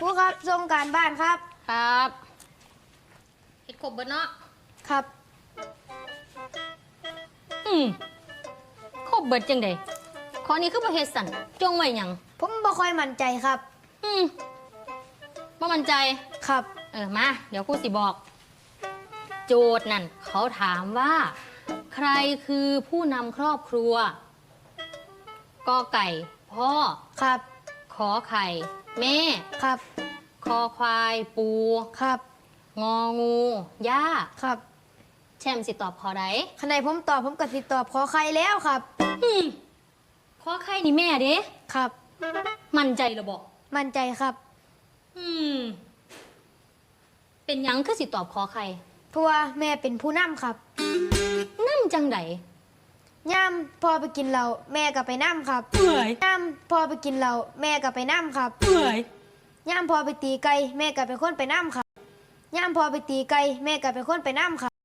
ครับส่งการบ้านครับ ครับเฮ็ดครบเบิดเนาะครับ อืมครบเบิดจังไดข้อนี้คือบ่เฮ็ดสั่นจงไว้หยัง ผมบ่ค่อยมั่นใจครับ อืมบ่มั่นใจ ครับ เออ มา เดี๋ยวครูสิบอก โจทย์นั่น เขาถามว่า ใครคือผู้นำครอบครัวกอไก่ พ่อ ครับ ขอไข่ แม่ ครับ คอควายปู ครับ งองูย่าครับแชมป์สิตอบขอใดขณะผมตอบผมก็สิตอบขอใครแล้วครับ อืมขอไข่นี่แม่เด้ครับ มั่นใจเหรอบอก มั่นใจครับ อืม เป็นหยังคือสิตอบขอไข่เพราะว่าแม่เป็นผู้นำครับ นั่นจังได ย่ามพอไปกินเหล้าแม่ก็ไปนํครับเปื่อย ย่ามพอไปกินเหล้าแม่ก็ไปนํครับเปื่อยย่ามพอไปตีไก่แม่ก็เป็นคนไปนํครับย่ามพอไปตีไก่แม่ก็เป็นคนไปนํครับ